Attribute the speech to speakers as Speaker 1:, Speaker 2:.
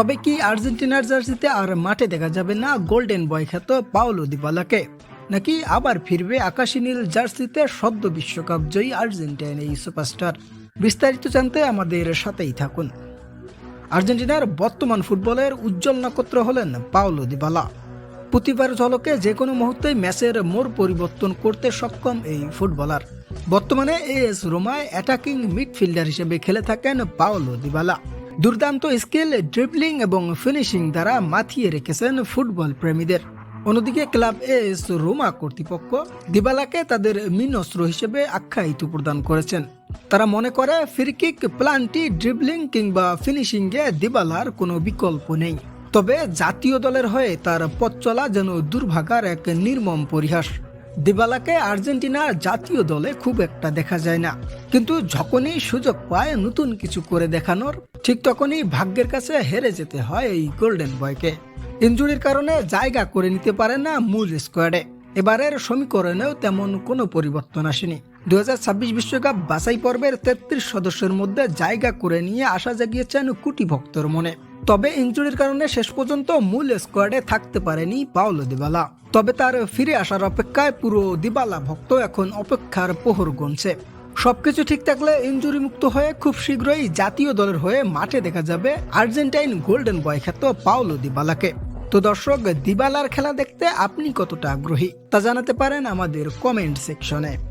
Speaker 1: তবে কি আর্জেন্টিনার জার্সিতে আর মাঠে দেখা যাবে না গোল্ডেন বয় খ্যাত পাওলো দিবালাকে? নাকি আবার ফিরবে আকাশী নীল জার্সিতে সদ্য বিশ্বকাপ জয়ী আর্জেন্টিনার এই সুপারস্টার? বিস্তারিত জানতে আমাদের সাথেই থাকুন। আর্জেন্টিনার বর্তমান ফুটবলের উজ্জ্বল নক্ষত্র হলেন পাওলো দিবালা। প্রতিবার ঝলকে যে কোনো মুহূর্তে ম্যাচের মোড় পরিবর্তন করতে সক্ষম এই ফুটবলার। বর্তমানে এএস রোমায় অ্যাটাকিং মিডফিল্ডার হিসেবে খেলে থাকেন পাওলো দিবালা। দুর্দান্ত স্কিল ড্রিবলিং এবং ফিনিশিং দ্বারা মাথিয়ে রেখেছেন ফুটবল প্রেমীদের। অন্যদিকে ক্লাব এস রোমা কর্তৃপক্ষ দিবালাকে তাদের মিনস্ত্র হিসেবে আখ্যায়িত প্রদান করেছেন। তারা মনে করে ফ্রিকিক প্লান্টি ড্রিবলিং কিংবা ফিনিশিংয়ে দিবালার কোনো বিকল্প নেই। তবে জাতীয় দলের হয়ে তার পথ চলা যেন দুর্ভাগার এক নির্মম পরিহাস। দিবালাকে আর্জেন্টিনার জাতীয় দলে খুব একটা দেখা যায় না। কিন্তু যখনই সুযোগ পায় নতুন কিছু করে দেখানোর, ঠিক তখনই ভাগ্যের কাছে হেরে যেতে হয় এই গোল্ডেন বয়কে। ইঞ্জুরির কারণে জায়গা করে নিতে পারে না মূল স্কোয়াডে। এবারের সমীকরণেও তেমন কোনো পরিবর্তন আসেনি। দু বিশ্বকাপ বাছাই পর্বের তেত্রিশ সদস্যের মধ্যে জায়গা করে নিয়ে আশা জাগিয়েছেন কুটি ভক্তর মনে। তবে ইঞ্জুরির কারণে শেষ পর্যন্ত মূল স্কোয়াডে থাকতে পারেনি পাওলো দিবালা। তবে তার ফিরে আসার অপেক্ষায় পুরো দিবালা ভক্ত এখন অপেক্ষার পোহর গুনছে। সবকিছু ঠিক থাকলে ইঞ্জুরি মুক্ত হয়ে খুব শীঘ্রই জাতীয় দলের হয়ে মাঠে দেখা যাবে আর্জেন্টাইন গোল্ডেন বয় খ্যাত পাওলো দিবালাকে। তো দর্শক, দিবালার খেলা দেখতে আপনি কতটা আগ্রহী তা জানাতে পারেন আমাদের কমেন্ট সেকশনে